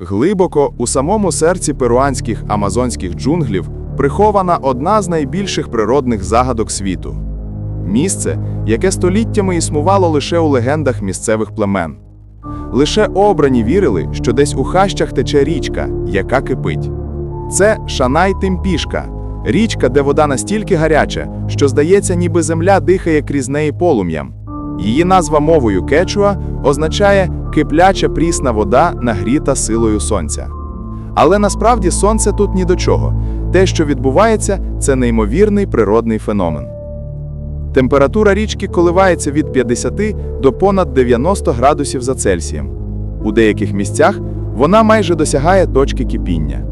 Глибоко у самому серці перуанських амазонських джунглів прихована одна з найбільших природних загадок світу місце, яке століттями існувало лише у легендах місцевих племен. Лише обрані вірили, що десь у хащах тече річка, яка кипить. Це Шанай Тимпішка, річка, де вода настільки гаряча, що здається, ніби земля дихає крізь неї полум'ям. Її назва мовою кечуа означає кипляча прісна вода, нагріта силою сонця. Але насправді сонце тут ні до чого. Те, що відбувається, це неймовірний природний феномен. Температура річки коливається від 50 до понад 90 градусів за Цельсієм. У деяких місцях вона майже досягає точки кипіння.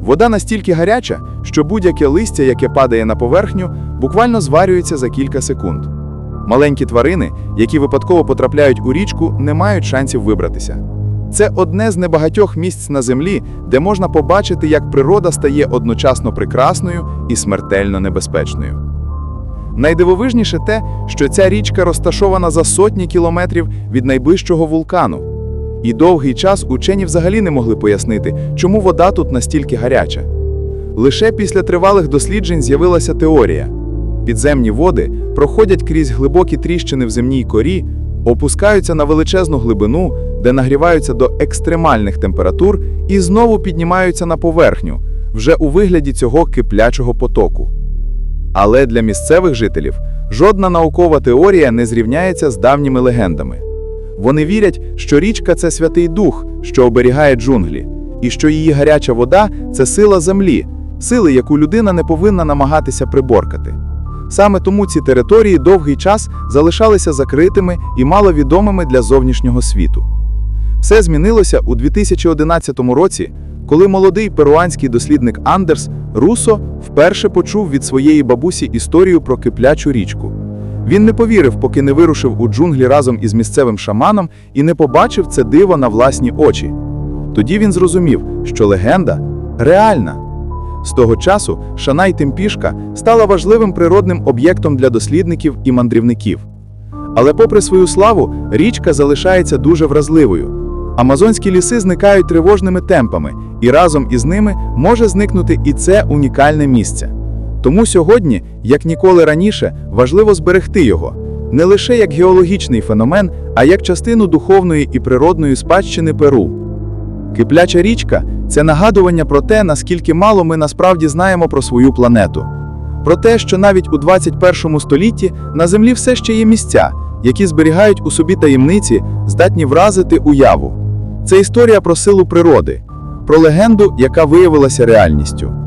Вода настільки гаряча, що будь-яке листя, яке падає на поверхню, буквально зварюється за кілька секунд. Маленькі тварини, які випадково потрапляють у річку, не мають шансів вибратися. Це одне з небагатьох місць на землі, де можна побачити, як природа стає одночасно прекрасною і смертельно небезпечною. Найдивовижніше те, що ця річка розташована за сотні кілометрів від найближчого вулкану. І довгий час учені взагалі не могли пояснити, чому вода тут настільки гаряча. Лише після тривалих досліджень з'явилася теорія. Підземні води проходять крізь глибокі тріщини в земній корі, опускаються на величезну глибину, де нагріваються до екстремальних температур і знову піднімаються на поверхню, вже у вигляді цього киплячого потоку. Але для місцевих жителів жодна наукова теорія не зрівняється з давніми легендами. Вони вірять, що річка це святий дух, що оберігає джунглі, і що її гаряча вода це сила землі, сили, яку людина не повинна намагатися приборкати. Саме тому ці території довгий час залишалися закритими і маловідомими для зовнішнього світу. Все змінилося у 2011 році, коли молодий перуанський дослідник Андерс Русо вперше почув від своєї бабусі історію про киплячу річку. Він не повірив, поки не вирушив у джунглі разом із місцевим шаманом і не побачив це диво на власні очі. Тоді він зрозумів, що легенда реальна. З того часу Шанай Тимпішка стала важливим природним об'єктом для дослідників і мандрівників. Але, попри свою славу, річка залишається дуже вразливою. Амазонські ліси зникають тривожними темпами, і разом із ними може зникнути і це унікальне місце. Тому сьогодні, як ніколи раніше, важливо зберегти його не лише як геологічний феномен, а як частину духовної і природної спадщини Перу. Кипляча річка це нагадування про те, наскільки мало ми насправді знаємо про свою планету. Про те, що навіть у 21 столітті на Землі все ще є місця, які зберігають у собі таємниці, здатні вразити уяву. Це історія про силу природи, про легенду, яка виявилася реальністю.